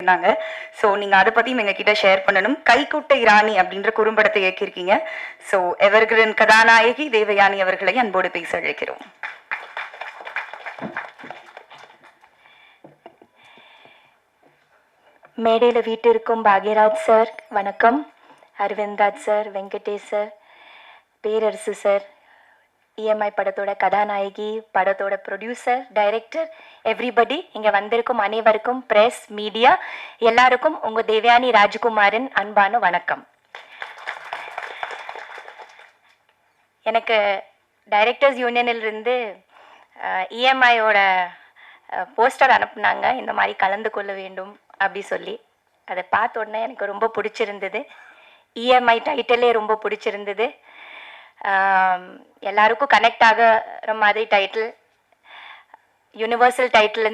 இருந்தாங்க ஸோ நீங்க அதை பத்தியும் எங்ககிட்ட ஷேர் பண்ணணும். கைக்குட்டை ராணி அப்படின்ற குறும்படத்தை இயக்கியிருக்கீங்க. ஸோ எவர்கிரன் கதாநாயகி தேவயானி அவர்களை அன்போடு பேச அழைக்கிறோம். மேடையில் வீட்டிற்கும் பாக்யராஜ் சார் வணக்கம். Aravindraj sir Venkatesh sir Perarasu sir EMI படத்தோட கதாநாயகி படத்தோட ப்ரொடியூசர் டைரக்டர் எவ்ரிபடி இங்கே வந்திருக்கும் அனைவருக்கும் ப்ரெஸ் மீடியா எல்லாருக்கும் உங்கள் தேவயானி ராஜ்குமாரின் அன்பான வணக்கம். எனக்கு டைரக்டர்ஸ் யூனியனிலிருந்து இஎம்ஐயோட போஸ்டர் அனுப்புனாங்க. இந்த மாதிரி கலந்து கொள்ள வேண்டும் அப்படி சொல்லி. அதை பார்த்த உடனே எனக்கு ரொம்ப பிடிச்சிருந்தது. இஎம்ஐ டைட்டிலே ரொம்ப பிடிச்சிருந்தது. எல்லாருக்கும் கனெக்ட் ஆகிற மாதிரி டைட்டில் யூனிவர்சல் டைட்டில்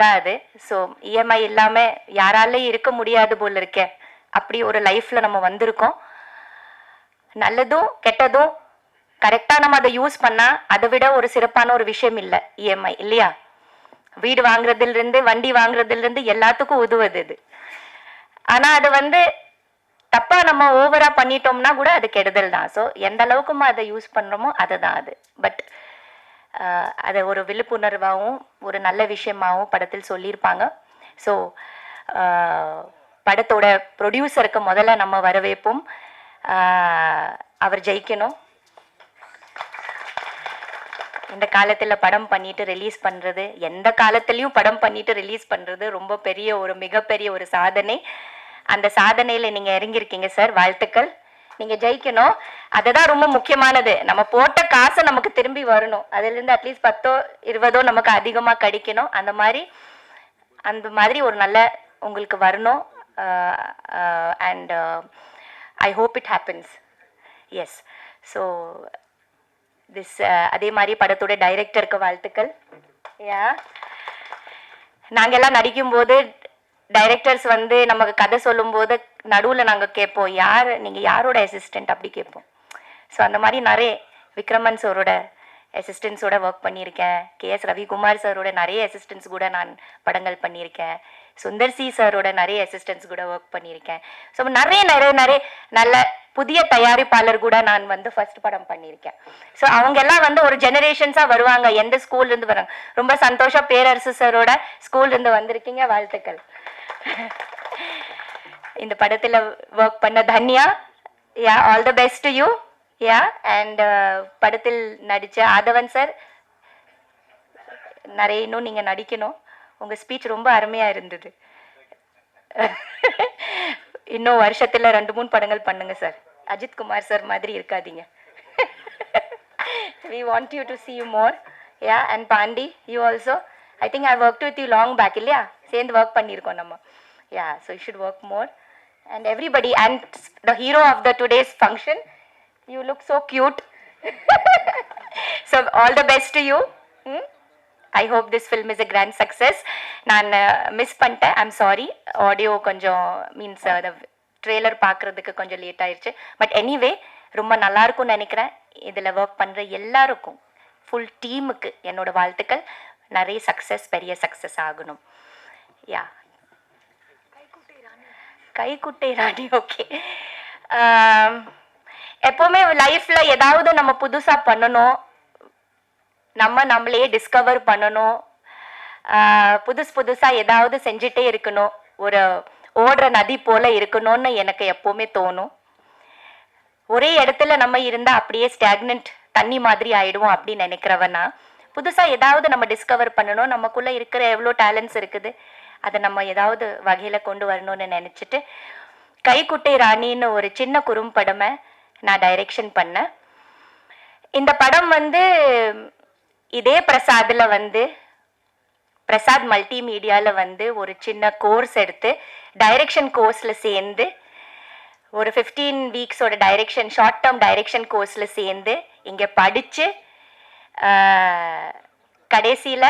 தான் அது. ஸோ இஎம்ஐ இல்லாமல் யாராலையும் இருக்க முடியாது போல் இருக்கேன் அப்படி ஒரு லைஃப்பில் நம்ம வந்திருக்கோம். நல்லதும் கெட்டதும் கரெக்டாக நம்ம அதை யூஸ் பண்ணால் அதை விட ஒரு சிறப்பான ஒரு விஷயம் இல்லை இஎம்ஐ இல்லையா? வீடு வாங்குறதுலேருந்து வண்டி வாங்குறதுலேருந்து எல்லாத்துக்கும் உதவுது இது. ஆனால் அது வந்து தப்பாக நம்ம ஓவரா பண்ணிட்டோம்னா கூட அது கெடுதல் தான். ஸோ எந்த அளவுக்கு அதை யூஸ் பண்ணுறோமோ அதுதான் அது. பட் அதை ஒரு விழிப்புணர்வாகவும் ஒரு நல்ல விஷயமாகவும் படத்தில் சொல்லியிருப்பாங்க. ஸோ படத்தோட ப்ரொடியூசருக்கு முதல்ல நம்ம வரவேற்போம். அவர் ஜெயிக்கணும். இந்த காலத்தில் படம் பண்ணிட்டு ரிலீஸ் பண்ணுறது எந்த காலத்துலேயும் படம் பண்ணிட்டு ரிலீஸ் பண்ணுறது ரொம்ப பெரிய ஒரு மிகப்பெரிய ஒரு சாதனை. அந்த சாதனையில் நீங்கள் இறங்கியிருக்கீங்க சார் வாழ்த்துக்கள். நீங்கள் ஜெயிக்கணும். அதுதான் ரொம்ப முக்கியமானது. நம்ம போட்ட காசு நமக்கு திரும்பி வரணும். அதுலேருந்து அட்லீஸ்ட் பத்தோ இருபதோ நமக்கு அதிகமாக கிடைக்கணும். அந்த மாதிரி அந்த மாதிரி ஒரு நல்ல உங்களுக்கு வரணும். And I hope it happens yes so this அதே மாதிரி படத்தோட டைரக்டருக்கு வாழ்த்துக்கள். யா எல்லாம் நடிக்கும்போது டைரக்டர்ஸ் வந்து நமக்கு கதை சொல்லும்போது நடுவில் நாங்கள் கேட்போம் யார்? நீங்கள் யாரோட அசிஸ்டன்ட் அப்படி கேட்போம். ஸோ அந்த மாதிரி நிறைய விக்ரமன் சாரோட அசிஸ்டன்ஸோட ஒர்க் பண்ணியிருக்கேன். கே எஸ் ரவிக்குமார் சாரோட நிறைய அசிஸ்டன்ஸ் கூட நான் படங்கள் பண்ணியிருக்கேன். சுந்தர் சி சாரோட நிறைய அசிஸ்டன்ஸ் கூட ஒர்க் பண்ணியிருக்கேன். ஸோ நிறைய நிறைய நிறைய நல்ல புதிய தயாரிப்பாளர் கூட நான் வந்து ஃபர்ஸ்ட் படம் பண்ணியிருக்கேன். ஸோ அவங்க எல்லாம் வந்து ஒரு ஜெனரேஷன்ஸாக வருவாங்க. எந்த ஸ்கூல்லேருந்து வராங்க. ரொம்ப சந்தோஷம். பேரரசு சாரோட ஸ்கூல்லேருந்து வந்திருக்கீங்க. வாழ்த்துக்கள். இந்த படத்தில் ஒர்க் பண்ண Dhanya. Ya all the best you ya and படத்தில் நடித்த ஆதவன் சார் நிறைய இன்னும் நீங்கள் நடிக்கணும். உங்கள் ஸ்பீச் ரொம்ப அருமையாக இருந்தது. இன்னும் வருஷத்தில் ரெண்டு மூணு படங்கள் பண்ணுங்க சார் அஜித் குமார் சார் மாதிரி இருக்காதீங்க. We want you to see you more. Yeah and pandi you also. I think i worked with you long back இல்லையா? சேர்ந்து ஒர்க் பண்ணியிருக்கோம் நம்ம. Ya so you should work more and everybody and the hero of the today's function you look so cute so all the best to I hope this film is a grand success நான் uh, miss பண்ணிட்டேன். I'm sorry audio கொஞ்சம் means அதை uh, trailer பார்க்குறதுக்கு கொஞ்சம் late ஆயிடுச்சு but anyway ரொம்ப நல்லா இருக்கும்னு நினைக்கிறேன். இதில் ஒர்க் பண்ணுற எல்லாருக்கும் ஃபுல் டீமுக்கு என்னோட வாழ்த்துக்கள். நிறைய சக்ஸஸ் பெரிய சக்ஸஸ் ஆகணும். யா கைக்குட்டை ராணி ஓகே um, எப்போவுமே லைஃப்பில் ஏதாவது நம்ம புதுசாக பண்ணணும். நம்ம நம்மளையே டிஸ்கவர் பண்ணணும். Uh, புதுசு புதுசாக ஏதாவது செஞ்சுட்டே இருக்கணும். ஒரு ஓடுற நதி போல இருக்கணும்னு எனக்கு எப்போவுமே தோணும். ஒரே இடத்துல நம்ம இருந்தால் அப்படியே ஸ்டாக்னன்ட் தண்ணி மாதிரி ஆயிடுவோம் அப்படின்னு நினைக்கிறவனா புதுசாக ஏதாவது நம்ம டிஸ்கவர் பண்ணணும். நமக்குள்ளே இருக்கிற எவ்வளோ டேலண்ட்ஸ் இருக்குது. அதை நம்ம ஏதாவது வகையில் கொண்டு வரணும்னு நினச்சிட்டு கைக்குட்டை ராணின்னு ஒரு சின்ன குறும்படமை நான் டைரக்ஷன் பண்ணேன். இந்த படம் வந்து இதே பிரசாதில் வந்து பிரசாத் மல்டிமீடியாவில் வந்து ஒரு சின்ன கோர்ஸ் எடுத்து டைரக்ஷன் கோர்ஸில் சேர்ந்து ஒரு ஃபிஃப்டீன் வீக்ஸோட டைரக்ஷன் ஷார்ட் டேர்ம் டைரக்ஷன் கோர்ஸில் சேர்ந்து இங்கே படித்து கடைசியில்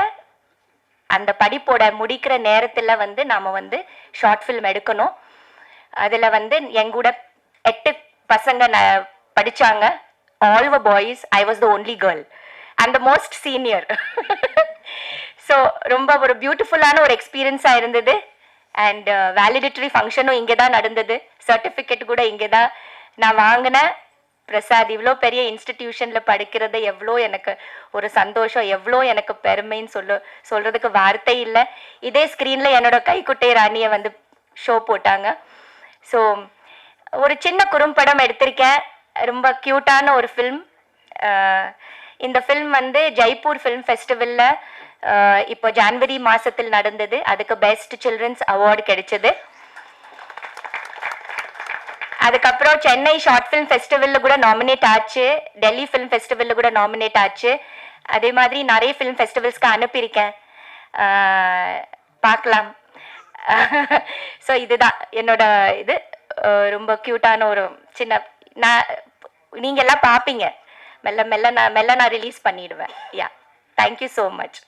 அந்த படிப்போட முடிக்கிற நேரத்தில் வந்து நாம் வந்து ஷார்ட் ஃபில்ம் எடுக்கணும். அதில் வந்து எங்கூட எட்டு பசங்க ந படித்தாங்க all the boys I was the only girl and the most senior so ரொம்ப ஒரு பியூட்டிஃபுல்லான ஒரு எக்ஸ்பீரியன்ஸாக இருந்தது. அண்ட் வேலிடிட்டரி ஃபங்க்ஷனும் இங்கே தான் நடந்தது. சர்டிஃபிகேட் கூட இங்கே தான் நான் வாங்கினேன். பிரசாத் இவ்வளோ பெரிய இன்ஸ்டிடியூஷனில் படிக்கிறது எவ்வளோ எனக்கு ஒரு சந்தோஷம் எவ்வளோ எனக்கு பெருமைன்னு சொல்ல சொல்கிறதுக்கு வார்த்தை இல்லை. இதே ஸ்க்ரீனில் என்னோட கைக்குட்டை ராணியை வந்து ஷோ போட்டாங்க. ஸோ ஒரு சின்ன குறும்படம் எடுத்திருக்கேன். ரொம்ப க்யூட்டான ஒரு ஃபில்ம் இந்த ஃபில்ம் வந்து ஜெய்ப்பூர் ஃபிலிம் ஃபெஸ்டிவலில் இப்போ ஜான்வரி மாதத்தில் நடந்தது. அதுக்கு பெஸ்ட் சில்ட்ரன்ஸ் அவார்டு கிடைச்சது. அதுக்கப்புறம் சென்னை ஷார்ட் ஃபிலிம் ஃபெஸ்டிவலில் கூட நாமினேட் ஆச்சு. டெல்லி ஃபிலிம் ஃபெஸ்டிவலில் கூட நாமினேட் ஆச்சு. அதே மாதிரி நிறைய ஃபிலிம் ஃபெஸ்டிவல்ஸ்க்கு அனுப்பியிருக்கேன். பார்க்கலாம். ஸோ இதுதான் என்னோட இது. ரொம்ப க்யூட்டான ஒரு சின்ன நான் நீங்கள் எல்லாம் பார்ப்பீங்க. மெல்ல மெல்ல நான் மெல்ல நான் ரிலீஸ் பண்ணிடுவேன். யா தேங்க்யூ ஸோ மச்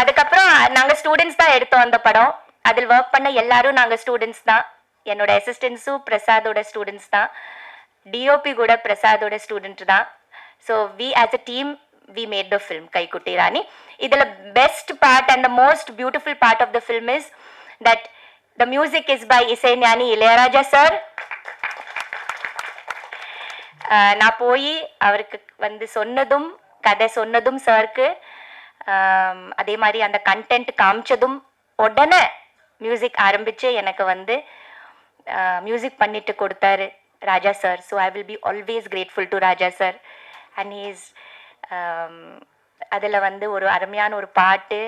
அதுக்கப்புறம் நாங்கள் ஸ்டூடெண்ட்ஸ் தான் எடுத்தோம் அந்த படம். அதில் ஒர்க் பண்ண எல்லாரும் நாங்கள் ஸ்டூடெண்ட்ஸ் தான். என்னோட அசிஸ்டன்ஸும் பிரசாதோட ஸ்டூடெண்ட்ஸ் தான். டிஓபி கூட பிரசாதோட ஸ்டூடெண்ட் தான். So we as a team we made the film Kaikutti Rani இதில் best part and the most beautiful part of the film is that the music is by Isai Gnani Ilaiyaraaja sir நான் போய் அவருக்கு வந்து சொன்னதும் கதை சொன்னதும் சாருக்கு um, அதே மாதிரி அந்த கண்டென்ட் காமிச்சதும் உடனே மியூசிக் ஆரம்பித்து எனக்கு வந்து மியூசிக் பண்ணிட்டு கொடுத்தாரு Raja sir so I will be always grateful to Raja sir and his அதில் வந்து ஒரு அருமையான ஒரு பாட்டு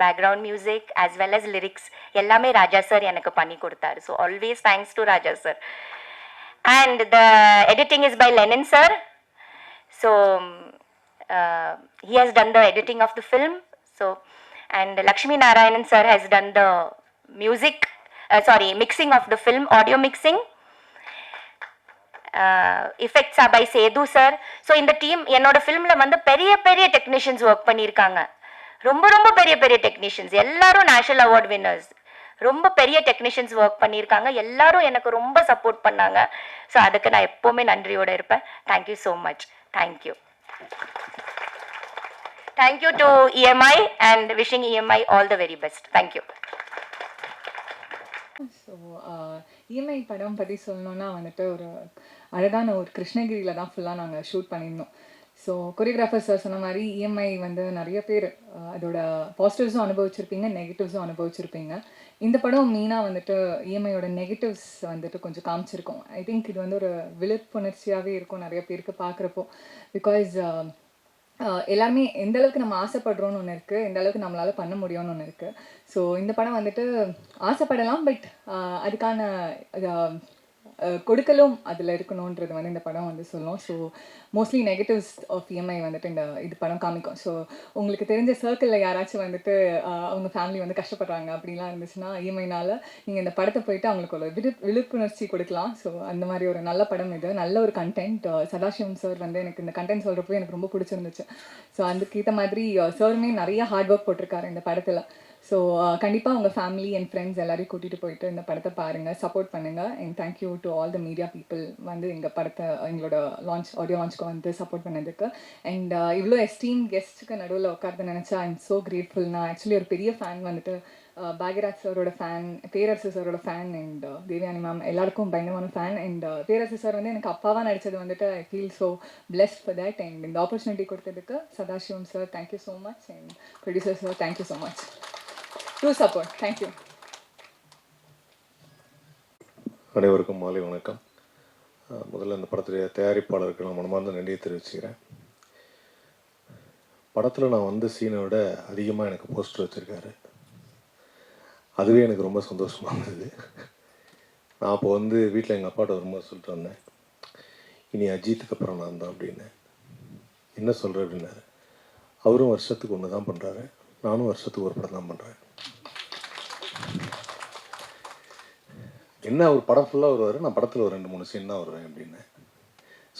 background music as well as lyrics எல்லாமே ராஜா சார் எனக்கு பண்ணி கொடுத்தாரு. So always thanks to Raja sir and the editing is by Lenin sir so he has done the editing of the film so and Lakshmi Narayanan sir has done the music Uh, sorry, mixing of the film, audio mixing. Effects by Sethu sir so இந்த team என்னோட ஃபிலிமில் வந்து பெரிய பெரிய technicians work பண்ணியிருக்காங்க. ரொம்ப ரொம்ப பெரிய பெரிய டெக்னீஷியன்ஸ் எல்லாரும் நேஷனல் அவார்ட் வின்னர்ஸ் ரொம்ப பெரிய டெக்னீஷியன்ஸ் ஒர்க் பண்ணியிருக்காங்க. எல்லாரும் எனக்கு ரொம்ப சப்போர்ட் பண்ணாங்க. ஸோ அதுக்கு நான் எப்போவுமே நன்றியோடு இருப்பேன். Thank you so much thank you thank you to EMI and wishing EMI all the very best thank you so uh, EMI படம் பற்றி சொல்லணுன்னா வந்துட்டு ஒரு அழகான ஒரு கிருஷ்ணகிரியில் தான் ஃபுல்லாக நாங்கள் ஷூட் பண்ணியிருந்தோம். ஸோ கொரியோகிராஃபர் சார் சொன்ன மாதிரி இஎம்ஐ வந்து நிறைய பேர் அதோட பாசிட்டிவ்ஸும் அனுபவிச்சிருப்பீங்க நெகட்டிவ்ஸும் அனுபவிச்சிருப்பீங்க. இந்த படம் மெயினாக வந்துட்டு இஎம்ஐயோட நெகட்டிவ்ஸ் வந்துட்டு கொஞ்சம் காமிச்சிருக்கோம். ஐ திங்க் இது வந்து ஒரு விழிப்புணர்ச்சியாகவே இருக்கும் நிறைய பேருக்கு பார்க்குறப்போ. பிகாஸ் எல்லாருமே எந்த அளவுக்கு நம்ம ஆசைப்படுறோம்னு ஒன்று இருக்குது எந்த அளவுக்கு நம்மளால் பண்ண முடியும்னு ஒன்று இருக்குது ஸோ இந்த படம் வந்துட்டு ஆசைப்படலாம் பட் அதுக்கான கொடுக்கலும் அதில் இருக்கணுன்றது வந்து இந்த படம் வந்து சொல்லும். So mostly negatives of EMI வந்துட்டு இந்த இது படம் காமிக்கும். ஸோ உங்களுக்கு தெரிஞ்ச சர்க்கிளில் யாராச்சும் வந்துட்டு அவங்க ஃபேமிலி வந்து கஷ்டப்படுறாங்க அப்படிலாம் இருந்துச்சுன்னா இஎம்ஐனால் நீங்கள் இந்த படத்தை போயிட்டு அவங்களுக்கு ஒரு விழு விழிப்புணர்ச்சி கொடுக்கலாம். ஸோ அந்த மாதிரி ஒரு நல்ல படம் இது. நல்ல ஒரு கண்டென்ட் சதாசிவம் சார் வந்து எனக்கு இந்த கண்டென்ட் சொல்கிறப்போ எனக்கு ரொம்ப பிடிச்சிருந்துச்சு. ஸோ அதுக்கேற்ற மாதிரி சாருமே நிறைய ஹார்ட் ஒர்க் போட்டிருக்காரு இந்த படத்தில். ஸோ கண்டிப்பாக உங்கள் ஃபேமிலி அண்ட் ஃப்ரெண்ட்ஸ் எல்லாரையும் கூட்டிகிட்டு போயிட்டு இந்த படத்தை பாருங்கள் சப்போர்ட் பண்ணுங்கள் and thank you to all the media people வந்து எங்கள் படத்தை எங்களோட லான்ச் ஆடியோ லான்ச்க்கு வந்து சப்போர்ட் பண்ணதுக்கு. அண்ட் uh, இவ்வளோ எஸ்டீம் கெஸ்ட்டுக்கு நடுவில் உட்கார்ந்து நினச்சா ஐ எம் ஸோ கிரேட்ஃபுல் நான் ஆக்சுவலி ஒரு பெரிய ஃபேன் வந்துட்டு அஹ், பாக்யராஜ் சாரோட ஃபேன் பேரரசு சாரோட ஃபேன் அண்ட் தேவியானி மேம் எல்லாருக்கும் பயங்கரமான ஃபேன் அண்ட் பேரரசு சார் வந்து எனக்கு அப்பாவாக நடித்தது வந்துட்டு I feel so blessed for that and இந்த ஆப்பர்ச்சுனிட்டி கொடுத்ததுக்கு Sadasivam sir thank you so much and producer sir thank you so much to support thank you அனைவருக்கும் மாலை வணக்கம். முதல்ல இந்த படத்துடைய தயாரிப்பாளருக்கு நான் மனமார்ந்த நன்றியை தெரிவிச்சுக்கிறேன். படத்தில் நான் வந்த சீனை விட அதிகமாக எனக்கு போஸ்டர் வச்சுருக்காரு. அதுவே எனக்கு ரொம்ப சந்தோஷமாக இருந்தது. நான் அப்போ வந்து வீட்டில் எங்கள் அப்பாட்ட வரும்போது சொல்லிட்டு வந்தேன். இனி அஜித்துக்கு அப்புறம் நான் தான் அப்படின்னு. என்ன சொல்கிற அப்படின்னாரு. அவரும் வருஷத்துக்கு ஒன்று தான் பண்ணுறாரு நானும் வருஷத்துக்கு ஒரு படம் தான் பண்ணுறேன் என்ன ஒரு படம் ஃபுல்லாக வருவார்? நான் படத்தில் ஒரு ரெண்டு மூணு சீன் தான் வருவேன் அப்படின்னு.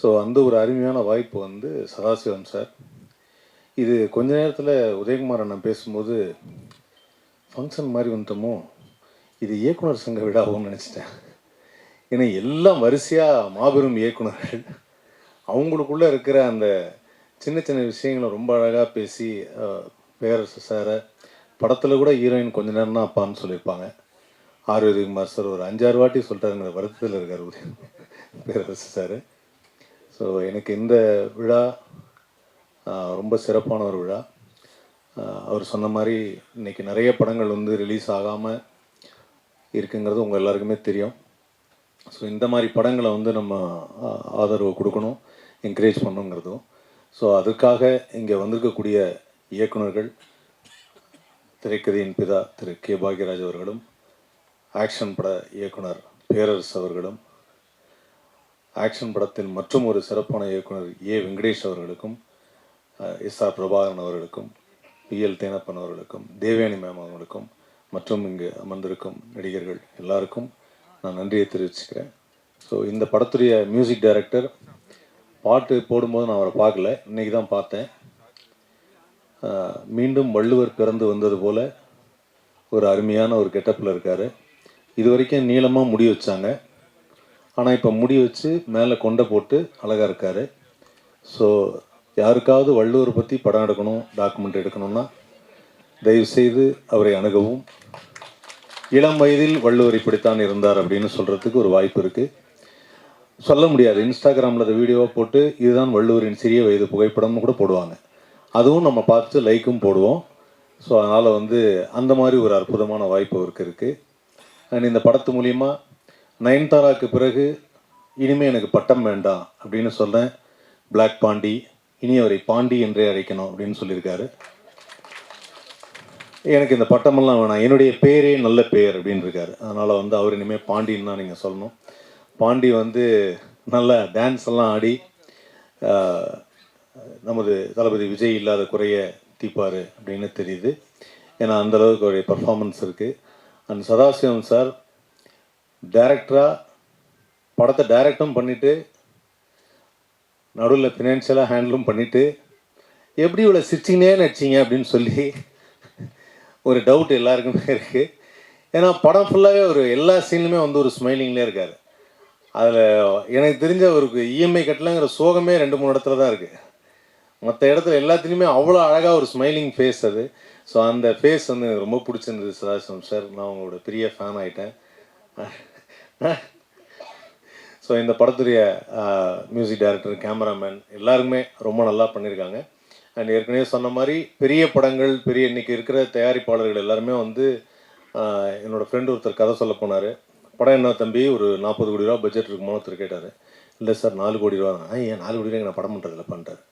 ஸோ அந்த ஒரு அருமையான வாய்ப்பு வந்து சதாசிவம் சார் இது கொஞ்ச நேரத்தில் உதயகுமார் அண்ணன் பேசும்போது ஃபங்க்ஷன் மாதிரி வந்துட்டோமோ? இது இயக்குனர் சங்க விழாவும்னு நினச்சிட்டேன். ஏன்னா எல்லாம் வரிசையாக மாபெரும் இயக்குனர்கள். அவங்களுக்குள்ளே இருக்கிற அந்த சின்ன சின்ன விஷயங்களை ரொம்ப அழகாக பேசி பேரரசு சாரை படத்தில் கூட ஹீரோயின் கொஞ்ச நேரம் தான் அப்பான்னு சொல்லியிருப்பாங்க. ஆரோக்கிய குமார் சார் ஒரு அஞ்சாறு வாட்டி சொல்லிட்டாருங்கிற வருத்தத்தில் இருக்கார் உதய பேரரசு சார். ஸோ எனக்கு இந்த விழா ரொம்ப சிறப்பான ஒரு விழா. அவர் சொன்ன மாதிரி இன்னைக்கு நிறைய படங்கள் வந்து ரிலீஸ் ஆகாமல் இருக்குங்கிறது உங்கள் எல்லாருக்குமே தெரியும். ஸோ இந்த மாதிரி படங்களை வந்து நம்ம ஆதரவு கொடுக்கணும் என்கரேஜ் பண்ணணுங்கிறதும். ஸோ அதுக்காக இங்கே வந்திருக்கக்கூடிய இயக்குனர்கள் திரைக்கதையின் பிதா திரு கே பாக்யராஜ் அவர்களும் ஆக்ஷன் பட இயக்குனர் பேரரசு அவர்களும் ஆக்ஷன் படத்தின் மற்றும் ஒரு சிறப்பான இயக்குனர் ஏ வெங்கடேஷ் அவர்களுக்கும் எஸ் ஆர் பிரபாகரன் அவர்களுக்கும் பி எல் தேனப்பன் அவர்களுக்கும் தேவயானி மேம் அவர்களுக்கும் மற்றும் இங்கு அமர்ந்திருக்கும் நடிகர்கள் எல்லாருக்கும் நான் நன்றியை தெரிவிச்சுக்கிறேன். ஸோ இந்த படத்துடைய மியூசிக் டைரக்டர் பாட்டு போடும்போது நான் அவரை பார்க்கல. இன்னைக்கு தான் பார்த்தேன். மீண்டும் வள்ளுவர் பிறந்து வந்தது போல் ஒரு அருமையான ஒரு கெட்டப்பில் இருக்கார். இது வரைக்கும் நீளமாக முடி வச்சாங்க. ஆனால் இப்போ முடி வச்சு மேலே கொண்டை போட்டு அழகாக இருக்கார். ஸோ யாருக்காவது வள்ளுவர் பற்றி படம் எடுக்கணும் டாக்குமெண்ட் எடுக்கணும்னா தயவுசெய்து அவரை அணுகவும். இளம் வயதில் வள்ளுவர் இப்படித்தான் இருந்தார் அப்படின்னு சொல்கிறதுக்கு ஒரு வாய்ப்பு இருக்குது சொல்ல முடியாது. இன்ஸ்டாகிராமில் அந்த வீடியோவை போட்டு இதுதான் வள்ளுவரின் சிறிய வயது புகைப்படம்னு கூட போடுவாங்க. அதுவும் நம்ம பார்த்து லைக்கும் போடுவோம். ஸோ அதனால் வந்து அந்த மாதிரி ஒரு அற்புதமான வாய்ப்பு அவருக்கு இருக்குது அண்ட் இந்த படத்து மூலிமா நயன்தாராக்கு பிறகு இனிமேல் எனக்கு பட்டம் வேண்டாம் அப்படின்னு சொன்னேன். பிளாக் பாண்டி இனி அவரை பாண்டி என்றே அழைக்கணும் அப்படின்னு சொல்லியிருக்காரு. எனக்கு இந்த பட்டமெல்லாம் வேணாம். என்னுடைய பேரே நல்ல பேர் அப்படின்னு இருக்காரு. அதனால் வந்து அவர் இனிமேல் பாண்டின்னு தான் நீங்கள் சொல்லணும். பாண்டி வந்து நல்ல டான்ஸ் எல்லாம் ஆடி நமது தளபதி விஜய் இல்லாத குறைய தீப்பார் அப்படின்னு தெரியுது. ஏன்னா அந்த அளவுக்கு அவருடைய பர்ஃபார்மன்ஸ் இருக்குது அண்ட் சதாசிவம் சார் டேரக்டராக படத்தை டைரக்டும் பண்ணிவிட்டு நடுவில் ஃபினான்ஷியலாக ஹேண்டிலும் பண்ணிவிட்டு எப்படி இவ்வளோ சிரிச்சிங்கனே நடிச்சிங்க அப்படின்னு சொல்லி ஒரு டவுட் எல்லாருக்குமே இருக்குது ஏன்னா படம் ஃபுல்லாகவே ஒரு எல்லா சீன்லையுமே வந்து ஒரு ஸ்மைலிங்லேயே இருக்கார். அதில் எனக்கு தெரிஞ்ச ஒரு இஎம்ஐ கட்டலங்கிற சோகமே ரெண்டு மூணு இடத்துல தான் இருக்குது மற்ற இடத்துல எல்லாத்துலேயுமே அவ்வளோ அழகாக ஒரு ஸ்மைலிங் ஃபேஸ் அது. ஸோ அந்த ஃபேஸ் வந்து எனக்கு ரொம்ப பிடிச்சிருந்தது சதாசிவம் சார் நான் உங்களோட பெரிய ஃபேன் ஆகிட்டேன் ஸோ இந்த படத்துடைய மியூசிக் டைரக்டர் கேமராமேன் எல்லாருமே ரொம்ப நல்லா பண்ணியிருக்காங்க அண்ட் ஏற்கனவே சொன்ன மாதிரி பெரிய படங்கள் பெரிய இன்னைக்கு இருக்கிற தயாரிப்பாளர்கள் எல்லாருமே வந்து என்னோடய ஃப்ரெண்டு ஒருத்தர் கதை சொல்ல போனார். படம் என்ன தம்பி? ஒரு நாற்பது கோடி ரூபா பட்ஜெட் இருக்குமோ ஒருத்தர் கேட்டார். இல்லை சார் நாலு கோடி ரூபா ஆ ஏன் நாலு கோடி ரூபாய் நான் படம் பண்ணுறதில்ல பண்ணுறேன்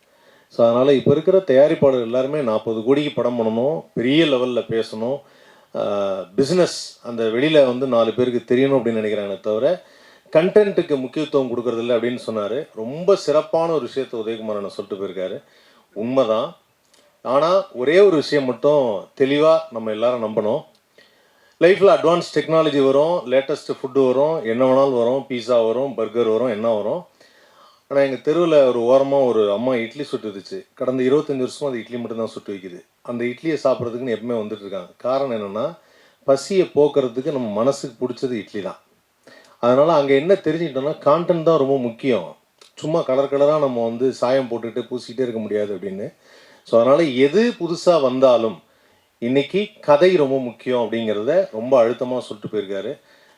ஸோ அதனால் இப்போ இருக்கிற தயாரிப்பாளர் எல்லாருமே நாற்பது கோடிக்கு படம் பண்ணணும் பெரிய லெவலில் பேசணும். பிஸ்னஸ் அந்த வெளியில் வந்து நாலு பேருக்கு தெரியணும் அப்படின்னு நினைக்கிறாங்களே தவிர கண்டென்ட்டுக்கு முக்கியத்துவம் கொடுக்கறதில்ல அப்படின்னு சொன்னார். ரொம்ப சிறப்பான ஒரு விஷயத்தை உதயகுமார் சொல்லிட்டு போயிருக்காரு. உண்மைதான். ஆனால் ஒரே ஒரு விஷயம் மட்டும் தெளிவாக நம்ம எல்லாரும் நம்பணும். லைஃப்பில் அட்வான்ஸ் டெக்னாலஜி வரும் லேட்டஸ்ட்டு ஃபுட்டு வரும் என்ன வேணாலும் வரும் பீஸா வரும் பர்கர் வரும் என்ன வரும். ஆனால் எங்கள் தெருவில் ஒரு ஓரமாக ஒரு அம்மா இட்லி சுட்டு இருந்துச்சு கடந்த இருபத்தஞ்சி வருஷமாக அது இட்லி மட்டும்தான் சுட்டு வைக்குது. அந்த இட்லியை சாப்பிட்றதுக்குன்னு எப்பவுமே வந்துட்டு இருக்காங்க காரணம் என்னென்னா பசியை போக்குறதுக்கு நம்ம மனசுக்கு பிடிச்சது இட்லி தான். அதனால் அங்கே என்ன தெரிஞ்சுக்கிட்டோம்னா கான்டென்ட் தான் ரொம்ப முக்கியம். சும்மா கலர் கலராக நம்ம வந்து சாயம் போட்டுட்டு பூசிக்கிட்டே இருக்க முடியாது அப்படின்னு. ஸோ அதனால் எது புதுசாக வந்தாலும் இன்றைக்கி கதை ரொம்ப முக்கியம் அப்படிங்கிறத ரொம்ப அழுத்தமாக சொல்லிட்டு போயிருக்காரு.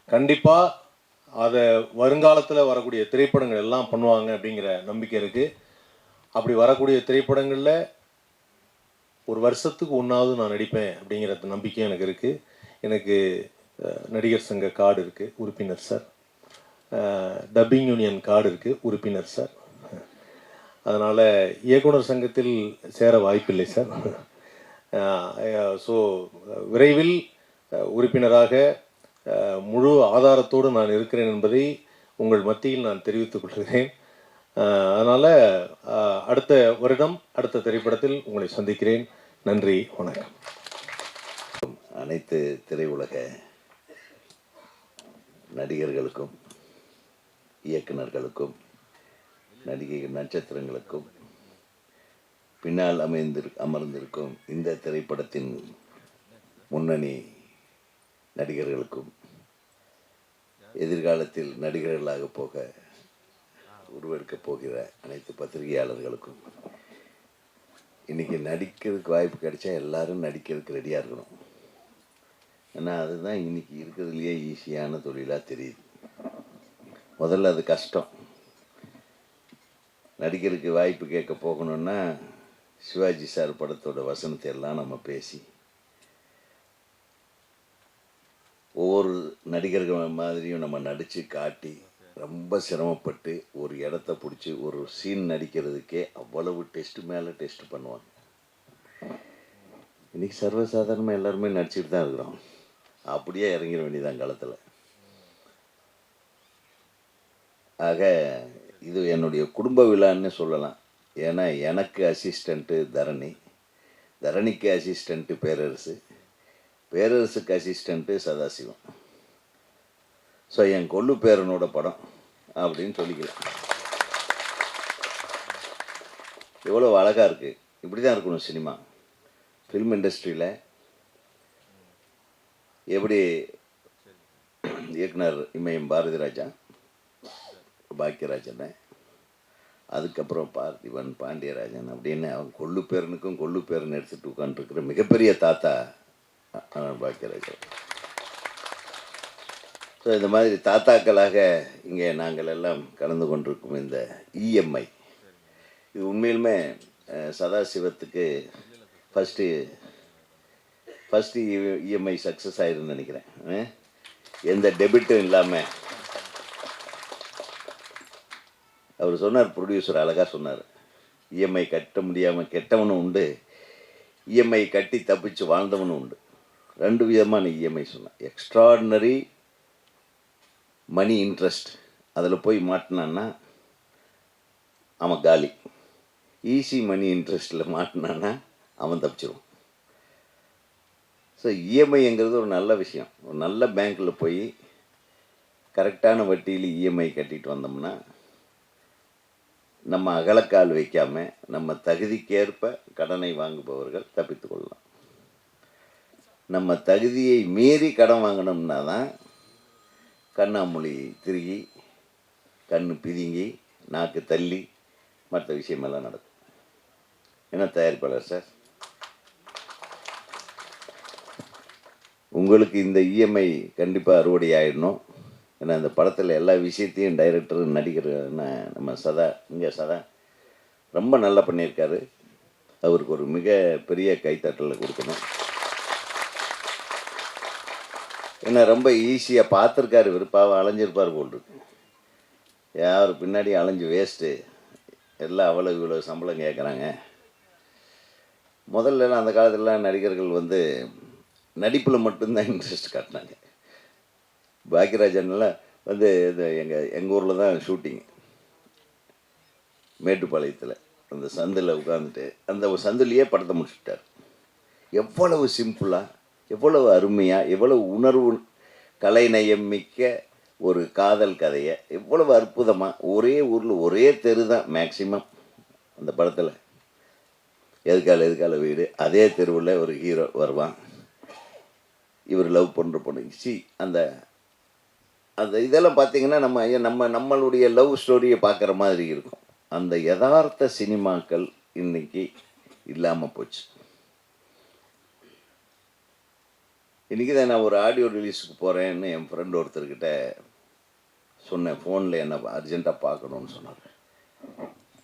கண்டிப்பாக அதை வருங்காலத்தில் வரக்கூடிய திரைப்படங்கள் எல்லாம் பண்ணுவாங்க அப்படிங்கிற நம்பிக்கை இருக்குது அப்படி வரக்கூடிய திரைப்படங்களில் ஒரு வருஷத்துக்கு ஒன்றாவது நான் நடிப்பேன் அப்படிங்கிற நம்பிக்கை எனக்கு இருக்குது எனக்கு நடிகர் சங்க கார்டு இருக்குது உறுப்பினர் சார். டப்பிங் யூனியன் கார்டு இருக்குது உறுப்பினர் சார். அதனால் இயக்குனர் சங்கத்தில் சேர வாய்ப்பில்லை சார். ஸோ விரைவில் உறுப்பினராக முழு ஆதாரத்தோடு நான் இருக்கிறேன் என்பதை உங்கள் மத்தியில் நான் தெரிவித்துக் கொள்கிறேன். அதனால் அடுத்த வருடம் அடுத்த திரைப்படத்தில் உங்களை சந்திக்கிறேன். நன்றி வணக்கம். அனைத்து திரையுலக நடிகர்களுக்கும் இயக்குனர்களுக்கும் நடிகை நட்சத்திரங்களுக்கும் பின்னால் அமைந்திரு அமர்ந்திருக்கும் இந்த திரைப்படத்தின் முன்னணி நடிகர்களுக்கும் எதிர்காலத்தில் நடிகர்களாக போக உருவெடுக்கப் போகிற அனைத்து பத்திரிகையாளர்களுக்கும் இன்றைக்கி நடிக்கிறதுக்கு வாய்ப்பு கிடைச்சா எல்லாரும் நடிக்கிறதுக்கு ரெடியாக இருக்கணும். ஏன்னா அதுதான் இன்னைக்கு இருக்கிறதுலையே ஈஸியான தொழிலாக தெரியுது. முதல்ல அது கஷ்டம். நடிக்கிறதுக்கு வாய்ப்பு கேட்க போகணுன்னா சிவாஜி சார் படத்தோட வசனத்தை எல்லாம் நம்ம பேசி ஒவ்வொரு நடிகர்கள் மாதிரியும் நம்ம நடித்து காட்டி ரொம்ப சிரமப்பட்டு ஒரு இடத்த பிடிச்சி ஒரு சீன் நடிக்கிறதுக்கே அவ்வளவு டெஸ்ட் மேலே டெஸ்ட் பண்ணுவாங்க. இன்னைக்கு சர்வசாதாரணமாக எல்லாருமே நடிச்சுட்டு தான் இருக்கிறோம். அப்படியே இறங்கிட வேண்டியதான் காலத்தில். ஆக இது என்னுடைய குடும்ப விழான்னு சொல்லலாம். ஏன்னா எனக்கு அசிஸ்டண்ட்டு தரணி. தரணிக்கு அசிஸ்டண்ட்டு பேரரசு. பேரரசுக்கு அசிஸ்டண்ட்டு சதாசிவம். ஸோ என் கொள்ளு பேரனோட படம் அப்படின்னு சொல்லிக்கலாம் எவ்வளோ அழகாக இருக்குது இப்படி தான் இருக்கணும் சினிமா. ஃபிலிம் இண்டஸ்ட்ரியில் எப்படி இயக்குனர் இமயம் பாரதி ராஜா பாக்கியராஜன் அதுக்கப்புறம் பார்த்திபன் பாண்டியராஜன் அப்படின்னு அவன் கொள்ளு பேரனுக்கும் கொள்ளு பேரன் எடுத்துகிட்டு உட்காந்துருக்கிற மிகப்பெரிய தாத்தா அஹ், பாக்கியராஜன் ஸோ இந்த மாதிரி தாத்தாக்களாக இங்கே நாங்கள் எல்லாம் கலந்து கொண்டிருக்கும் இந்த இஎம்ஐ இது உண்மையிலுமே சதாசிவத்துக்கு ஃபஸ்ட்டு ஃபஸ்ட்டு இஎம்ஐ சக்ஸஸ் ஆயிருன்னு நினைக்கிறேன். எந்த டெபிட்டும் இல்லாமல் அவர் சொன்னார் ப்ரொடியூசர் அழகாக சொன்னார் இஎம்ஐ கட்ட முடியாமல் கெட்டவனும் உண்டு இஎம்ஐ கட்டி தப்பிச்சு வாழ்ந்தவனும் உண்டு. ரெண்டு விதமான இஎம்ஐ சொன்னான் எக்ஸ்ட்ராடினரி மணி இன்ட்ரெஸ்ட் அதில் போய் மாட்டினான்னா அவன் காலி. ஈஸி மணி இன்ட்ரெஸ்ட்டில் மாட்டினான்னா அவன் தப்பிச்சிருவான். ஸோ இஎம்ஐங்கிறது ஒரு நல்ல விஷயம். ஒரு நல்ல பேங்க்கில் போய் கரெக்டான வட்டியில் இஎம்ஐ கட்டிட்டு வந்தோம்னா நம்ம அகலக்கால் வைக்காமல் நம்ம தகுதிக்கேற்ப கடனை வாங்குபவர்கள் தப்பித்துக்கொள்ளலாம் நம்ம தகுதியை மீறி கடன் வாங்கினோம்னா தான் கண்ணாமொழி திருகி கண் பிதுங்கி நாக்கு தள்ளி மற்ற விஷயமெல்லாம் நடக்கும். என்ன தயாரிப்பாளர் சார்? உங்களுக்கு இந்த இஎம்ஐ கண்டிப்பாக அறுவடை ஆகிடணும் ஏன்னா இந்த படத்தில் எல்லா விஷயத்தையும் டைரக்டர் நடிகர் நம்ம சதா இங்கே சதா ரொம்ப நல்லா பண்ணியிருக்காரு. அவருக்கு ஒரு மிக பெரிய கைத்தட்டலை கொடுக்கணும். ஏன்னா ரொம்ப ஈஸியாக பார்த்துருக்காரு விருப்பாவை அலைஞ்சிருப்பார் போல் இருக்கு யார் பின்னாடி அலைஞ்சு வேஸ்ட்டு எல்லாம் அவ்வளோ இவ்வளோ சம்பளம் கேட்குறாங்க முதல்லலாம் அந்த காலத்துலலாம் நடிகர்கள் வந்து நடிப்பில் மட்டும்தான் இன்ட்ரெஸ்ட் காட்டினாங்க. பாக்கியராஜன்லாம் வந்து இது எங்கள் எங்கள் ஊரில் தான் ஷூட்டிங் மேட்டுப்பாளையத்தில். அந்த சந்தில் உட்காந்துட்டு அந்த சந்திலேயே படத்தை முடிச்சுட்டார். எவ்வளவு சிம்பிளாக எவ்வளவு அருமையாக எவ்வளவு உணர்வு கலைநயம் மிக்க ஒரு காதல் கதையை எவ்வளவு அற்புதமாக ஒரே ஊரில் ஒரே தெரு தான் மேக்சிமம் அந்த படத்தில். எதுக்கால எதுக்கால வீடு? அதே தெருவில் ஒரு ஹீரோ வருவான். இவர் லவ் பண்ணுற பொண்ணு. சி அந்த அந்த இதெல்லாம் பார்த்தீங்கன்னா நம்ம ஐயா, நம்ம நம்மளுடைய லவ் ஸ்டோரியை பார்க்குற மாதிரி இருக்கும். அந்த யதார்த்த சினிமாக்கள் இன்னைக்கு இல்லாமல் போச்சு. இன்றைக்கி தான் நான் ஒரு ஆடியோ ரிலீஸுக்கு போகிறேன்னு என் ஃப்ரெண்ட் ஒருத்தர்கிட்ட சொன்னேன். ஃபோனில் என்ன அர்ஜென்ட்டாக பார்க்கணுன்னு சொன்னார்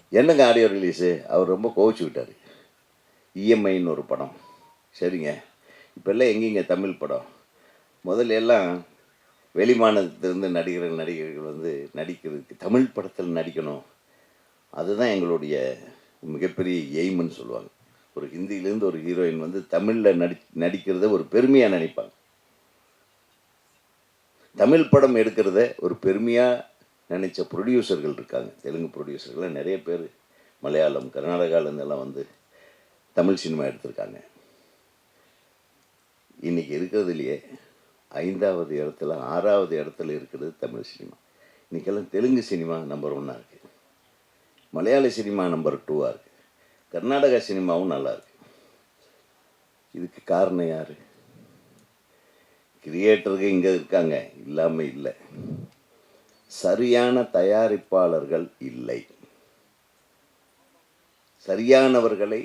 என்னங்க ஆடியோ ரிலீஸு அவர் ரொம்ப கோவிச்சுக்கிட்டார் இஎம்ஐன்னு ஒரு படம். சரிங்க. இப்போல்லாம் எங்கேங்க? தமிழ் படம். முதல்ல எல்லாம் வெளிமாநிலத்திலிருந்து நடிகர்கள் நடிகர்கள் வந்து நடிக்கிறதுக்கு தமிழ் படத்தில் நடிக்கணும். அதுதான் எங்களுடைய மிகப்பெரிய எய்ம்னு சொல்லுவாங்க. ஒரு ஹிந்தியிலேருந்து ஒரு ஹீரோயின் வந்து தமிழில் நடி நடிக்கிறத ஒரு பெருமையாக நினைப்பாங்க. தமிழ் படம் எடுக்கிறத ஒரு பெருமையாக நினைச்ச ப்ரொடியூசர்கள் இருக்காங்க. தெலுங்கு ப்ரொடியூசர்கள்லாம் நிறைய பேர் மலையாளம் கர்நாடகாவிலேருந்தெல்லாம் வந்து தமிழ் சினிமா எடுத்திருக்காங்க. இன்னைக்கு இருக்கிறதுலையே ஐந்தாவது இடத்துல ஆறாவது இடத்துல இருக்கிறது தமிழ் சினிமா. இன்னைக்கெல்லாம் தெலுங்கு சினிமா நம்பர் ஒன்னாக இருக்குது மலையாள சினிமா நம்பர் டூவாக இருக்குது கர்நாடகா சினிமாவும் நல்லா இருக்கு இதுக்கு காரணம் யார்? கிரியேட்டருக்கு இங்கே இருக்காங்க. இல்லாமல் இல்லை. சரியான தயாரிப்பாளர்கள் இல்லை. சரியானவர்களை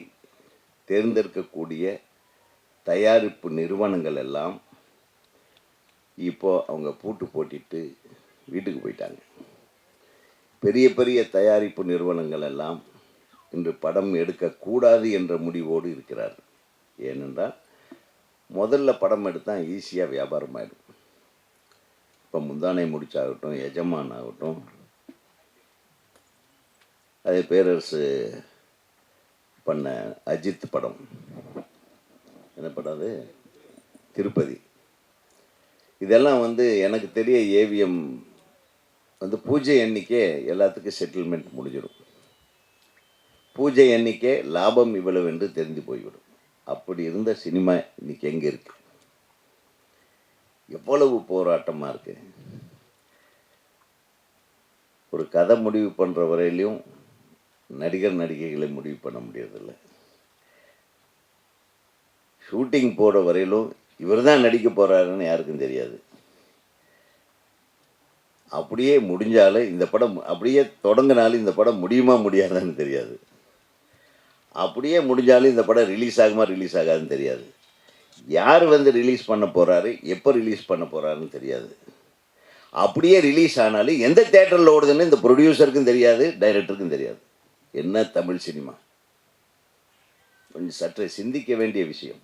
தேர்ந்தெடுக்கக்கூடிய தயாரிப்பு நிறுவனங்கள் எல்லாம் இப்போ அவங்க பூட்டு போட்டிட்டு வீட்டுக்கு போயிட்டாங்க. பெரிய பெரிய தயாரிப்பு நிறுவனங்கள் எல்லாம் இன்று படம் எடுக்கக்கூடாது என்ற முடிவோடு இருக்கிறார் ஏனென்றால் முதல்ல படம் எடுத்தால் ஈஸியாக வியாபாரம் ஆகிடும் இப்போ முந்தானை முடிச்சாகட்டும் எஜமான் ஆகட்டும். அதே பேரரசு பண்ண அஜித் படம். என்ன படம் அது? திருப்பதி. இதெல்லாம் வந்து எனக்கு தெரிய ஏவிஎம் வந்து பூஜை எண்ணிக்கை எல்லாத்துக்கும் செட்டில்மெண்ட் முடிஞ்சிடும். பூஜை எண்ணிக்கை லாபம் இவ்வளவு என்று தெரிந்து போய்விடும். அப்படி இருந்த சினிமா இன்னைக்கு எங்கே இருக்கு? எவ்வளவு போராட்டமாக இருக்கு? ஒரு கதை முடிவு பண்ணுற வரையிலையும் நடிகர் நடிகைகளை முடிவு பண்ண முடியறதில்ல. ஷூட்டிங் போகிற வரையிலும் இவர் தான் நடிக்க போகிறாருன்னு யாருக்கும் தெரியாது. அப்படியே முடிஞ்சாலும் இந்த படம் அப்படியே தொடங்கினாலும் இந்த படம் முடியுமா முடியாதான்னு தெரியாது. அப்படியே முடிஞ்சாலும் இந்த படம் ரிலீஸ் ஆகுமா ரிலீஸ் ஆகாதுன்னு தெரியாது. யார் வந்து ரிலீஸ் பண்ண போகிறாரு எப்போ ரிலீஸ் பண்ண போகிறாருன்னு தெரியாது. அப்படியே ரிலீஸ் ஆனாலும் எந்த தேட்டரில் ஓடுதுன்னு இந்த ப்ரொடியூசருக்கும் தெரியாது டைரக்டருக்கும் தெரியாது. என்ன தமிழ் சினிமா? கொஞ்சம் சற்றே சிந்திக்க வேண்டிய விஷயம்.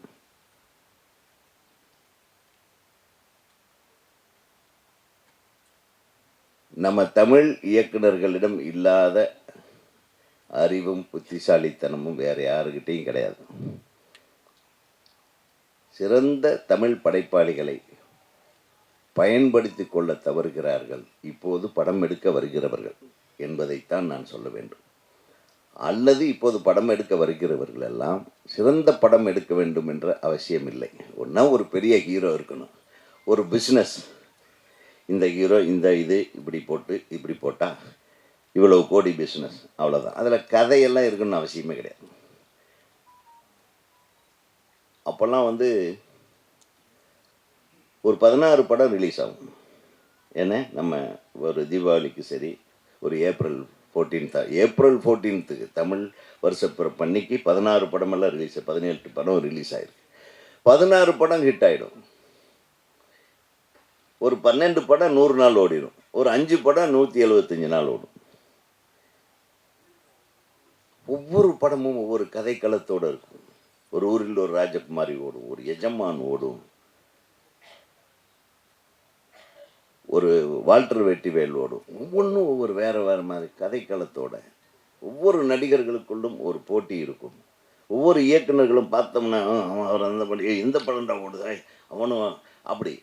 நம்ம தமிழ் இயக்குனர்களிடம் இல்லாத அறிவும் புத்திசாலித்தனமும் வேறு யாருக்கிட்டேயும் கிடையாது. சிறந்த தமிழ் படைப்பாளிகளை பயன்படுத்தி கொள்ள தவறுகிறார்கள். இப்போது படம் எடுக்க வருகிறவர்கள் என்பதைத்தான் நான் சொல்ல வேண்டும். அல்லது இப்போது படம் எடுக்க வருகிறவர்கள் எல்லாம் சிறந்த படம் எடுக்க வேண்டும் என்ற அவசியம் இல்லை ஒன்றா ஒரு பெரிய ஹீரோ இருக்கணும். ஒரு பிஸ்னஸ் இந்த ஹீரோ இந்த இது இப்படி போட்டு இப்படி போட்டால் இவ்வளவு கோடி பிஸ்னஸ் அவ்வளோதான் அதில் கதையெல்லாம் இருக்குன்னு அவசியமே கிடையாது. அப்போல்லாம் வந்து ஒரு பதினாறு படம் ரிலீஸ் ஆகும். ஏன்னா நம்ம ஒரு தீபாவளிக்கு சரி ஒரு ஏப்ரல் ஃபோர்டீன்த்தா ஏப்ரல் ஃபோர்டீன்த்துக்கு தமிழ் வருஷப்பிறப்பு அன்னைக்கு பதினாறு படமெல்லாம் ரிலீஸ் பதினெட்டு படம் ரிலீஸ் ஆகிருக்கு பதினாறு படம் ஹிட் ஆகிடும் ஒரு பன்னெண்டு படம் நூறு நாள் ஓடிடும் ஒரு அஞ்சு படம் நூற்றி எழுபத்தஞ்சு நாள் ஓடும். ஒவ்வொரு படமும் ஒவ்வொரு கதைக்களத்தோடு இருக்கும். ஒரு ஊரில் ஒரு ராஜகுமாரி ஓடும் ஒரு எஜமான் ஓடும். ஒரு வால்டர் வெட்டிவேல் ஓடும். ஒவ்வொன்றும் ஒவ்வொரு வேறு வேறு மாதிரி கதைக்களத்தோட ஒவ்வொரு நடிகர்களுக்குள்ளும் ஒரு போட்டி இருக்கும். ஒவ்வொரு இயக்குனர்களும் பார்த்தோம்னா அவன் அவர் அந்த படம் இந்த படம் தான் அவனும் அப்படி.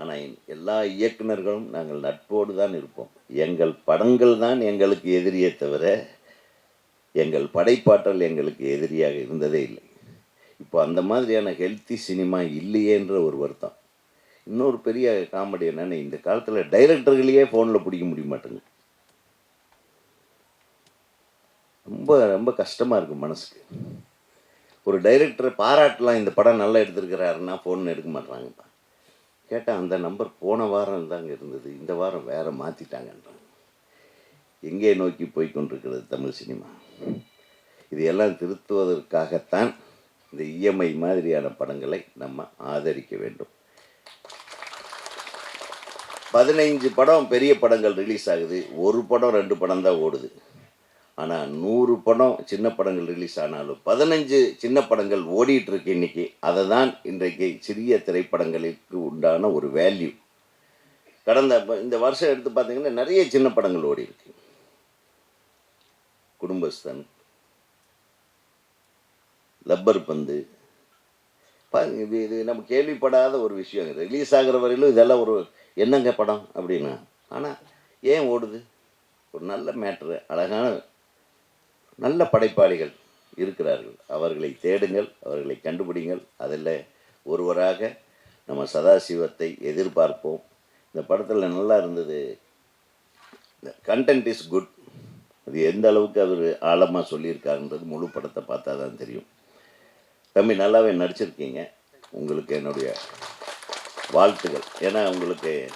ஆனால் எல்லா இயக்குனர்களும் நாங்கள் நட்போடு தான் இருப்போம். எங்கள் படங்கள் தான் எங்களுக்கு எதிரியே தவிர எங்கள் படைப்பாற்றல் எங்களுக்கு எதிரியாக இருந்ததே இல்லை. இப்போ அந்த மாதிரியான ஹெல்த்தி சினிமா இல்லையேன்ற ஒரு வருத்தம். இன்னொரு பெரிய காமெடி என்னன்னா இந்த காலத்தில் டைரக்டர்களையே ஃபோனில் பிடிக்க முடிய மாட்டேங்குது. ரொம்ப ரொம்ப கஷ்டமாக இருக்கும் மனசுக்கு. ஒரு டைரக்டரை பாராட்டலாம் இந்த படம் நல்லா எடுத்திருக்கிறாருன்னா ஃபோன் எடுக்க மாட்றாங்கப்பா. கேட்டால் அந்த நம்பர் போன வாரம் தாங்க இருந்தது இந்த வாரம் வேறு மாற்றிட்டாங்கன்றாங்க எங்கே நோக்கி போய் கொண்டிருக்கிறது தமிழ் சினிமா இதையெல்லாம் திருத்துவதற்காகத்தான் இந்த இஎம்ஐ மாதிரியான படங்களை நம்ம ஆதரிக்க வேண்டும். பதினைஞ்சு படம் பெரிய படங்கள் ரிலீஸ் ஆகுது. ஒரு படம் ரெண்டு படம் தான் ஓடுது. ஆனால் நூறு படம் சின்ன படங்கள் ரிலீஸ் ஆனாலும் பதினஞ்சு சின்ன படங்கள் ஓடிட்டு இருக்கு இன்னைக்கு. அதை தான் இன்றைக்கு சிறிய திரைப்படங்களுக்கு உண்டான ஒரு வேல்யூ கடந்த இந்த வருஷம் எடுத்து பார்த்தீங்கன்னா நிறைய சின்ன படங்கள் ஓடி இருக்கு குடும்பஸ்தன் லப்பர் பந்து. பாருங்க இது இது நம்ம கேள்விப்படாத ஒரு விஷயம். ரிலீஸ் ஆகிற வரையிலும் இதெல்லாம் ஒரு என்னங்க படம் அப்படின்னா ஆனால் ஏன் ஓடுது? ஒரு நல்ல மேட்ரு அழகான நல்ல படைப்பாளிகள் இருக்கிறார்கள். அவர்களை தேடுங்கள் அவர்களை கண்டுபிடிங்கள். அதில் ஒருவராக நம்ம சதாசிவத்தை எதிர்பார்ப்போம். இந்த படத்தில் நல்லா இருந்தது. கண்டென்ட் இஸ் குட் அது எந்த அளவுக்கு அவர் ஆழமாக சொல்லியிருக்காருன்றது முழு படத்தை பார்த்தா தான் தெரியும். தம்பி நல்லாவே நடிச்சிருக்கீங்க. உங்களுக்கு என்னுடைய வாழ்த்துகள். ஏன்னா உங்களுக்கு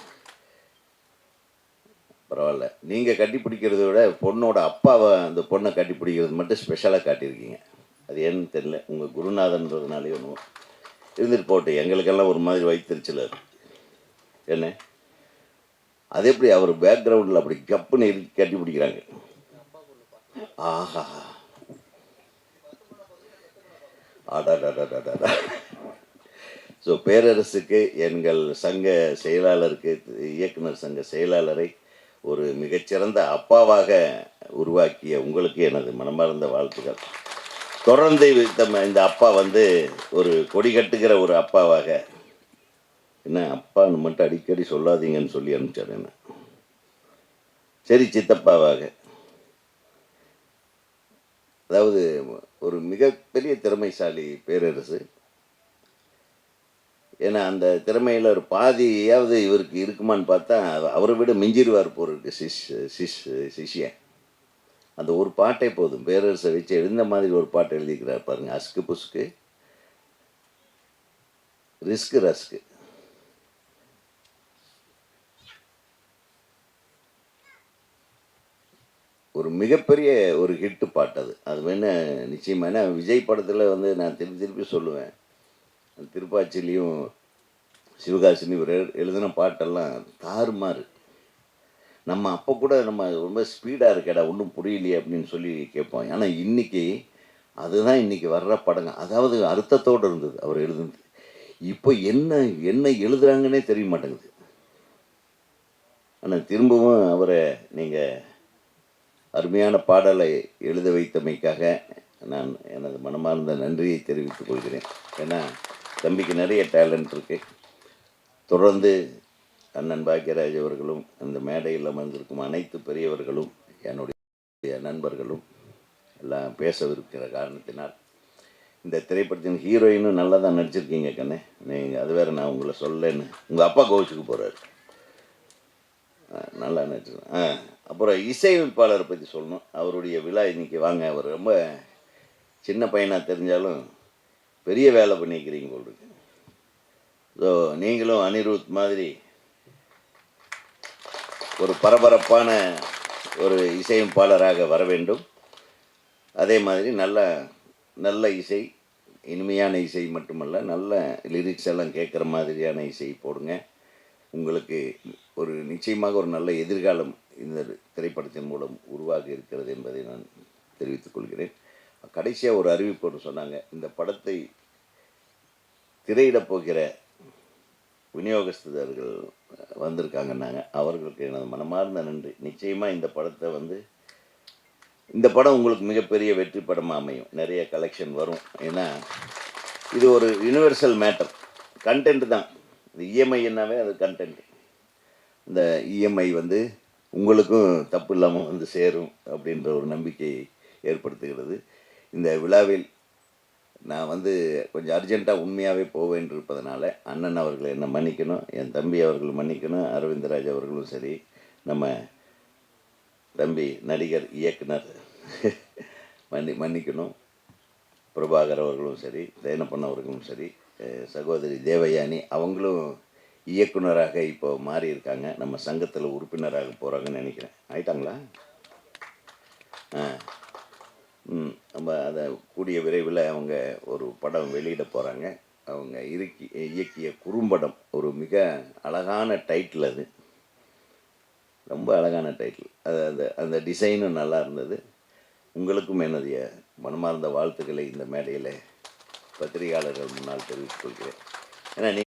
பரவாயில்ல. நீங்கள் கட்டி பிடிக்கிறத விட பொண்ணோட அப்பாவை அந்த பொண்ணை கட்டி பிடிக்கிறது மட்டும் ஸ்பெஷலாக காட்டியிருக்கீங்க. அது ஏன்னு தெரியல. உங்கள் குருநாதன்றதுனாலே ஒன்றும் இருந்துட்டு போட்டு எங்களுக்கெல்லாம் ஒரு மாதிரி வைத்திருச்சல அது. என்ன? அது எப்படி அவர் பேக்ரவுண்டில் அப்படி கப்புன்னு கட்டி பிடிக்கிறாங்க ஆஹா. அடாடாடாடாடா ஸோ பேரரசுக்கு எங்கள் சங்க செயலாளருக்கு இயக்குனர் சங்க செயலாளரை ஒரு மிகச்சிறந்த அப்பாவாக உருவாக்கிய உங்களுக்கு எனது மனமார்ந்த வாழ்த்துக்கள். தொடர்ந்து இந்த- இந்த அப்பா வந்து ஒரு கொடி கட்டுகிற ஒரு அப்பாவாக என்ன அப்பான்னு மட்டும் அடிக்கடி சொல்லாதீங்கன்னு சொல்லி அனுப்பிச்சார் என்ன? சரி சித்தப்பாவாக. அதாவது ஒரு மிகப்பெரிய திறமைசாலி பேரரசு. ஏன்னா அந்த திறமையில் ஒரு பாதியாவது இவருக்கு இருக்குமான்னு பார்த்தா அவரை விட மிஞ்சிருவார் போருக்கு சிஷ் சிஷ் சிஷ்யன். அந்த ஒரு பாட்டே போதும். பேரரசை வச்சு எழுந்த மாதிரி ஒரு பாட்டு எழுதிக்கிறார் பாருங்க. அஸ்கு புஸ்கு. Risk rusk. ஒரு மிகப்பெரிய ஒரு ஹிட்டு பாட்டு அது. அது வேணா நிச்சயமாக ஏன்னா விஜய் படத்தில் வந்து நான் திருப்பி திருப்பி சொல்லுவேன். திருப்பாச்சிலையும் சிவகாசினி இவர் எழுதின பாட்டெல்லாம் தாறுமாறு. நம்ம அப்போ கூட நம்ம ரொம்ப ஸ்பீடாக இருக்கேடா ஒன்றும் புரியலையே அப்படின்னு சொல்லி கேட்போம். ஆனால் இன்றைக்கி அதுதான் இன்றைக்கி வர்ற படங்க. அதாவது அர்த்தத்தோடு இருந்தது அவர் எழுதுனது. இப்போ என்ன என்ன எழுதுறாங்கன்னே தெரிய மாட்டேங்குது. ஆனால் திரும்பவும் அவரை நீங்கள் அருமையான பாடலை எழுத வைத்தமைக்காக நான் எனது மனமார்ந்த நன்றியை தெரிவித்துக் கொள்கிறேன். ஏன்னா தம்பிக்கு நிறைய டேலண்ட் இருக்கு. தொடர்ந்து அண்ணன் பாக்கியராஜ் அவர்களும் அந்த மேடையில் அமர்ந்திருக்கும் அனைத்து பெரியவர்களும் என்னுடைய நண்பர்களும் எல்லாம் பேசவிருக்கிற காரணத்தினால் இந்த திரைப்படத்தின் ஹீரோயினும் நல்லா தான் நடிச்சிருக்கீங்க கண்ணே. நீங்கள் அது வேறு நான் உங்களை சொல்லலைன்னு உங்கள் அப்பா கோவிச்சுக்கு போகிறாரு நல்லா நடிச்சிருக்கேன் ஆ அப்புறம் இசையமைப்பாளரை பற்றி சொல்லணும். அவருடைய விழா இன்னைக்கு வாங்க. அவர் ரொம்ப சின்ன பையனாக தெரிஞ்சாலும் பெரிய வேலை பண்ணிக்கிறீங்க போல் ஸோ நீங்களும் அனிருத் மாதிரி ஒரு பரபரப்பான ஒரு இசையமைப்பாளராக வர வேண்டும். அதே மாதிரி நல்ல நல்ல இசை இனிமையான இசை மட்டுமல்ல நல்ல லிரிக்ஸ் எல்லாம் கேட்குற மாதிரியான இசை போடுங்க. உங்களுக்கு ஒரு நிச்சயமாக ஒரு நல்ல எதிர்காலம் இந்த திரைப்படத்தின் மூலம் உருவாகி இருக்கிறது என்பதை நான் தெரிவித்துக் கொள்கிறேன். கடைசியாக ஒரு அறிவிப்பு ஒன்று சொன்னாங்க. இந்த படத்தை திரையிடப் போகிற விநியோகஸ்தர்கள் வந்திருக்காங்கன்னாங்க. அவர்களுக்கு எனது மனமார்ந்த நன்றி. நிச்சயமாக இந்த படத்தை வந்து இந்த படம் உங்களுக்கு மிகப்பெரிய வெற்றி படமாக அமையும். நிறைய கலெக்ஷன் வரும். ஏன்னா இது ஒரு யுனிவர்சல் மேட்டர் கண்டென்ட் தான். இது இஎம்ஐன்னாவே அது கண்டென்ட் இந்த இஎம்ஐ வந்து உங்களுக்கும் தப்பு இல்லாமல் வந்து சேரும் அப்படின்ற ஒரு நம்பிக்கையை ஏற்படுத்துகிறது. இந்த விழாவில் நான் வந்து கொஞ்சம் அர்ஜெண்ட்டாக உண்மையாகவே போவேன் இருப்பதனால அண்ணன் அவர்களை என்னை மன்னிக்கணும் என் தம்பி அவர்கள் மன்னிக்கணும் அரவிந்தராஜ் அவர்களும் சரி நம்ம தம்பி நடிகர் இயக்குனர் மன்னி மன்னிக்கணும். பிரபாகர் அவர்களும் சரி தேனப்பன் அவர்களும் சரி சகோதரி தேவயானி அவங்களும் இயக்குனராக இப்போ மாறி இருக்காங்க. நம்ம சங்கத்தில் உறுப்பினராக போகிறாங்கன்னு நினைக்கிறேன். ஆயிட்டாங்களா? ஆ. ம். நம்ம அதை கூடிய விரைவில் அவங்க ஒரு படம் வெளியிட போகிறாங்க அவங்க இறுக்கி இயக்கிய குறும்படம். ஒரு மிக அழகான டைட்டில் அது. ரொம்ப அழகான டைட்டில். அது அந்த அந்த டிசைனும் நல்லா இருந்தது. உங்களுக்கும் என்னுடைய மனமார்ந்த வாழ்த்துக்களை இந்த மேடையில் பத்திரிகையாளர்கள் முன்னால் தெரிவித்துக் கொள்கிறேன். ஏன்னா நீ